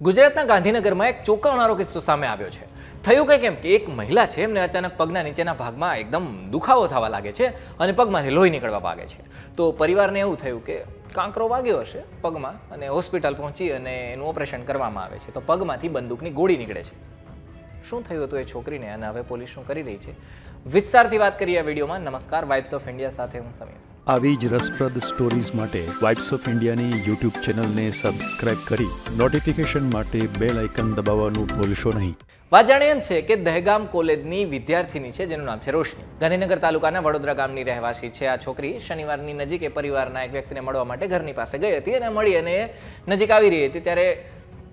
ગુજરાતના ગાંધીનગરમાં એક ચોંકાવનારો કિસ્સો સામે આવ્યો છે. થયું કંઈક એમ કે એક મહિલા છે, એમને અચાનક પગના નીચેના ભાગમાં એકદમ દુખાવો થવા લાગે છે અને પગમાંથી લોહી નીકળવા લાગે છે. તો પરિવારને એવું થયું કે કાંકરો વાગ્યો હશે પગમાં અને હોસ્પિટલ પહોંચી અને એનું ઓપરેશન કરવામાં આવે છે. તો પગમાંથી બંદૂકની ગોળી નીકળે છે. શું થયું હતું એ છોકરીને? અને હવે પોલીસ શું કરી રહી છે? વિસ્તારથી વાત કરીએ આ વિડીયોમાં. નમસ્કાર. વાઇબ્સ ઓફ ઇન્ડિયા સાથે હું સમીર. આવી જ રસપ્રદ સ્ટોરીઝ માટે વાઇબ્સ ઓફ ઇન્ડિયાની યુટ્યુબ ચેનલને સબસ્ક્રાઇબ કરી નોટિફિકેશન માટે બેલ આઇકન દબાવવાનું ભૂલશો નહીં. વાત જાણે એમ છે કે દહેગામ કોલેજની વિદ્યાર્થીની છે, જેનું નામ છે રોશની. ગાંધીનગર તાલુકાના વડોદરા ગામની રહેવાસી છે આ છોકરી. શનિવારની નજીક એ પરિવારના એક વ્યક્તિને મળવા માટે ઘરની પાસે ગઈ હતી અને મળી અને નજીક આવી રહી હતી. ત્યારે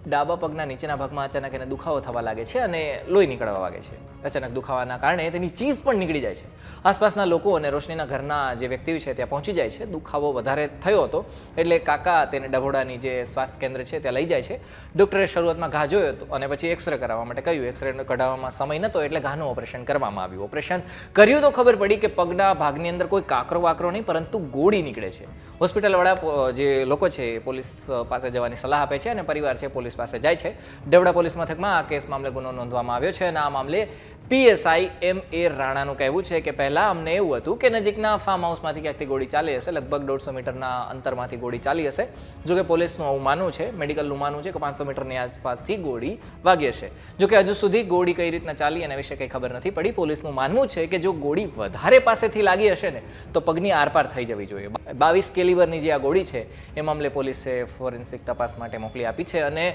ડાબા પગના નીચેના ભાગમાં અચાનક એને દુખાવો થવા લાગે છે અને લોહી નીકળવા લાગે છે. અચાનક દુખાવાના કારણે તેની ચીઝ પણ નીકળી જાય છે. આસપાસના લોકો અને રોશનીના ઘરના જે વ્યક્તિઓ છે ત્યાં પહોંચી જાય છે. દુખાવો વધારે થયો હતો એટલે કાકા તેને ડભોડાની જે સ્વાસ્થ્ય કેન્દ્ર છે ત્યાં લઈ જાય છે. ડૉક્ટરે શરૂઆતમાં ઘા જોયો હતો અને પછી એક્સરે કરાવવા માટે કહ્યું. એક્સરે કઢાવવામાં સમય નહોતો એટલે ઘાનું ઓપરેશન કરવામાં આવ્યું. ઓપરેશન કર્યું તો ખબર પડી કે પગના ભાગની અંદર કોઈ કાકરો વાકરો નહીં, પરંતુ ગોળી નીકળે છે. હોસ્પિટલવાળા વાળા જે લોકો છે પોલીસ પાસે જવાની સલાહ આપે છે અને પરિવાર છે પોલીસ પાસે જાય છે. ડબડા પોલીસ મથકમાં આ કેસ મામલે ગુનો નોંધવામાં આવ્યો છે અને આ મામલે પીએસઆઈ એમ એ રાણાનું કહેવું છે કે પહેલાં અમને એવું હતું કે નજીકના ફાર્મ હાઉસમાંથી ક્યાંકથી ગોળી ચાલી હશે, લગભગ દોઢસો મીટરના અંતરમાંથી ગોળી ચાલી હશે. જો કે પોલીસનું આવું માનવું છે, મેડિકલનું માનવું છે કે પાંચસો મીટરની આસપાસથી ગોળી વાગી હશે. જો કે હજુ સુધી ગોળી કઈ રીતના ચાલી એના વિશે કંઈ ખબર નથી પડી. પોલીસનું માનવું છે કે જો ગોળી વધારે પાસેથી લાગી હશે ને, તો પગની આરપાર થઈ જવી જોઈએ. બાવીસ કેલિબરની જે આ ગોળી છે, એ મામલે પોલીસે ફોરેન્સિક તપાસ માટે મોકલી આપી છે અને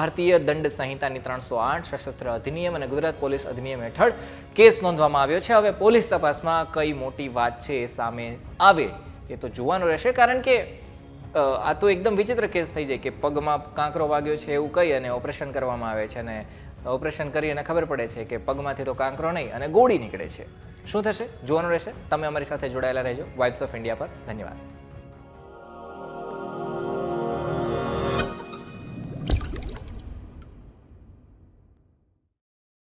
ભારતીય દંડ સંહિતાની ત્રણસો આઠ સશસ્ત્ર અધિનિયમ અને ગુજરાત પોલીસ અધિનિયમ હેઠળ કેસ નોંધવામાં આવ્યો છે. હવે પોલીસ તપાસમાં કઈ મોટી વાત છે એ સામે આવે એ તો જોવાનું રહેશે. કારણ કે આ તો એકદમ વિચિત્ર કેસ થઈ જાય કે પગમાં કાંકરો વાગ્યો છે એવું કહી અને ઓપરેશન કરવામાં આવે છે અને ઓપરેશન કરી અને ખબર પડે છે કે પગમાંથી તો કાંકરો નહીં અને ગોળી નીકળે છે. શું થશે? જોવાનું રહેશે. તમે અમારી સાથે જોડાયેલા રહેજો. વાઇબ્સ ઓફ ઇન્ડિયા પર. ધન્યવાદ.